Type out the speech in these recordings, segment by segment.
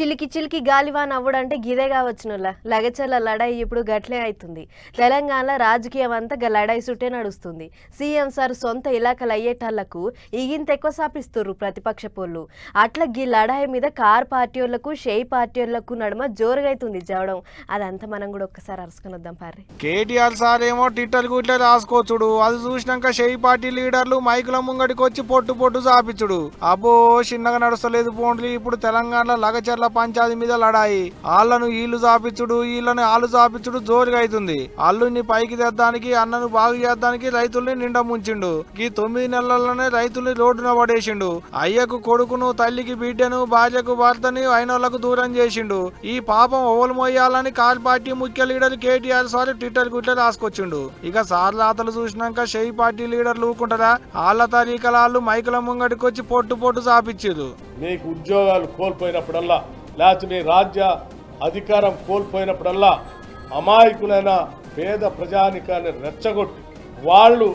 చిలికి చిలికి గాలివాన్ అవ్వడంటే గిదే కావచ్చునుల. లగచర్ల లడాయి ఇప్పుడు గట్లే అవుతుంది తెలంగాణలో రాజకీయం అంతా లడాయి సుట్టే నడుస్తుంది. సీఎం సార్ సొంత ఇలాకలు అయ్యేటాళ్ళకు ఈగింత ఎక్కువ సాపిస్తుర్రు ప్రతిపక్ష పోళ్ళు. అట్లా గీ లడాయి మీద కార్ పార్టీ వాళ్ళకు షేయి పార్టీ వాళ్ళకు నడుమ జోరుగా అవుతుంది జవడం. అదంతా మనం కూడా ఒక్కసారి అరుసుకునొద్దాం పారి కేటీఆర్ సార్ ఏమో ట్విట్టర్ గుట్లే రాసుకోవచ్చుడు అది చూసినాక షేయి పార్టీ లీడర్లు మైకుల ముంగడికి వచ్చి పొట్టు పొట్టు సాపించుడు అబ్బో చిన్నగా నడుస్తలేదు పోండ్లి ఇప్పుడు తెలంగాణలో లగచర్ల పంచాయతీ మీద లడాయి. ఆళ్ళను ఈళ్ళు చాపించుడు వీళ్ళని ఆళ్ళు చాపించుడు జోరుగా అవుతుంది అల్లుని పైకి తెద్దానికి అన్నను బాగు చేద్దానికి రైతుల్ని నిండా ముంచిండు. ఈ తొమ్మిది నెలల్లోనే రైతుల్ని రోడ్డున పడేసిండు. అయ్యకు కొడుకును తల్లికి బిడ్డను భార్యకు భర్తని అయినోళ్ళకు దూరం చేసిండు. ఈ పాపం ఓవలు మోయాలని కాల్ పార్టీ ముఖ్య లీడర్ కేటీఆర్ సారి ట్విట్టర్ గుట్ల రాసుకొచ్చిండు. ఇక సార్లాతలు చూసినాక షెయి పార్టీ లీడర్లు ఊకుంటారా వాళ్ళ తరీకలాళ్ళు మైకుల ముంగడికి వచ్చి పొట్టు పొట్టు చాపించారు మీకు ఉద్యోగాలు కోల్పోయినప్పుడల్లా లేకపోతే మీ రాజ్య అధికారం కోల్పోయినప్పుడల్లా అమాయకులైన పేద ప్రజానికాన్ని రెచ్చగొట్టి వాళ్ళు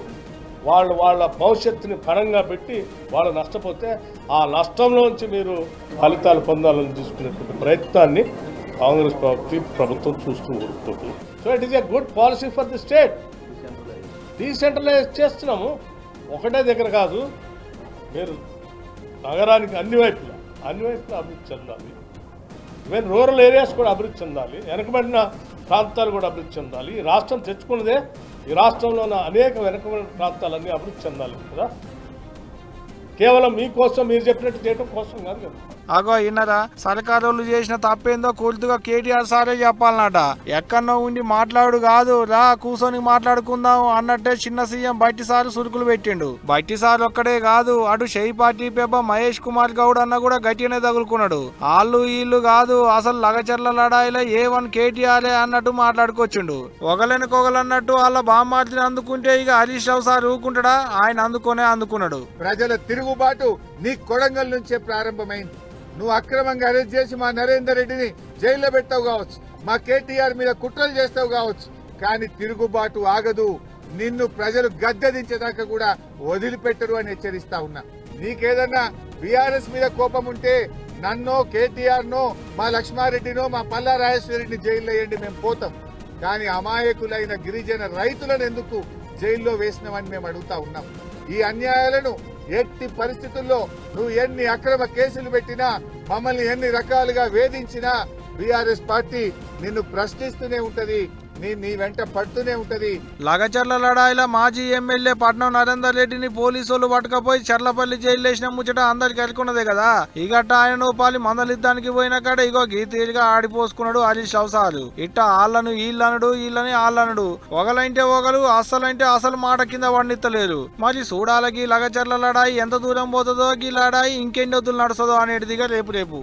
వాళ్ళు వాళ్ళ భవిష్యత్తుని పరంగా పెట్టి వాళ్ళు నష్టపోతే ఆ నష్టంలోంచి మీరు ఫలితాలు పొందాలని చూసుకునేటువంటి ప్రయత్నాన్ని కాంగ్రెస్ ప్రభుత్వం ప్రభుత్వం చూస్తూ ఉంటుంది. So it is a good policy for the state decentralize చేస్తున్నాము. ఒకటే దగ్గర కాదు మీరు నగరానికి అన్ని వైపులా అన్ని వైపులా అభివృద్ధి చెందాలి. ఈవెన్ రూరల్ ఏరియాస్ కూడా అభివృద్ధి చెందాలి వెనకబడిన ప్రాంతాలు కూడా అభివృద్ధి చెందాలి. ఈ రాష్ట్రం తెచ్చుకున్నదే ఈ రాష్ట్రంలో ఉన్న అనేక వెనకబడిన ప్రాంతాలన్నీ అభివృద్ధి చెందాలి కదా. కేవలం మీకోసం మీరు చెప్పినట్టు చేయడం కోసం కాదు కదా. అగో ఇన్నరా సర్కారోళ్ళు చేసిన తప్పేందో కూర్చుగా కేటీఆర్ సారే చెప్పాలన్నట. ఎక్కడో ఉండి మాట్లాడు కాదు రా కూర్చొని మాట్లాడుకుందాం అన్నట్టే చిన్న సీఎం బట్టి సారు సురుకులు పెట్టిండు. బట్టి సార్ ఒక్కడే కాదు అటు షెయి పార్టీ పెబ్బ మహేష్ కుమార్ గౌడ్ అన్న కూడా గట్టిగానే తగులుకున్నాడు. వాళ్ళు వీళ్ళు కాదు అసలు లగచర్ల లడాయిలో ఏ వన్ కేటీఆర్ అన్నట్టు మాట్లాడుకొచ్చిండు. ఒకలెనకొకలన్నట్టు వాళ్ళ బామ్మార్తిని అందుకుంటే ఇక హరీష్ రావు సార్ ఊకుంటాడా ఆయన అందుకునే అందుకున్నాడు. ప్రజల తిరుగుబాటు నీ కొడంగల్ నుంచే ప్రారంభమైంది. నువ్వు అక్రమంగా అరెస్ట్ చేసి మా నరేందర్ రెడ్డిని జైల్లో పెట్టావు కావచ్చు మా కేటీఆర్ మీద కుట్రలు చేస్తావు కావచ్చు కానీ తిరుగుబాటు ఆగదు. నిన్ను ప్రజలు గద్దెదించేదాకా కూడా వదిలిపెట్టరు అని హెచ్చరిస్తా ఉన్నా. నీకేదన్నా బీఆర్ఎస్ మీద కోపం ఉంటే నన్నో కేటీఆర్ నో మా లక్ష్మారెడ్డినో మా పల్లా రాజేశ్వరిని జైల్లో వేయండి మేము పోతాం. కానీ అమాయకులైన గిరిజన రైతులను ఎందుకు జైల్లో వేసినామని మేము అడుగుతా ఉన్నాం. ఈ అన్యాయాలను ఎట్టి పరిస్థితుల్లో నువ్వు ఎన్ని అక్రమ కేసులు పెట్టినా మమ్మల్ని ఎన్ని రకాలుగా వేధించినా బీఆర్ఎస్ పార్టీ నిన్ను ప్రశ్నిస్తూనే ఉంటది. నీ నీ వెంట పడుతూనే ఉంటది. లగచర్ల మాజీ ఎమ్మెల్యే పట్నం నరేందర్ రెడ్డిని పోలీసులు పట్టుకపోయి చర్లపల్లి జైలు వేసిన ముచ్చట అందరికి ఎరుకున్నదే కదా? ఇగట్ట ఆయన పాలి మందలిద్దానికి పోయిన కాడ ఇగో గీతీలుగా ఆడిపోసుకున్నాడు హరీష్ అవసాలు ఇట్ట ఆళ్ళను ఈళ్ళనుడు ఈళ్ళని ఆళ్ళనుడు. ఒకలంటే ఒకరు అస్సలంటే అసలు మాట కింద వండిత్తలేరు మరి చూడాలకి లగచర్ల లడాయి ఎంత దూరం పోతుందో గీ లడాయి ఇంకెన్ని వద్దులు నడుస్తుందో అనేటిదిగా రేపు రేపు.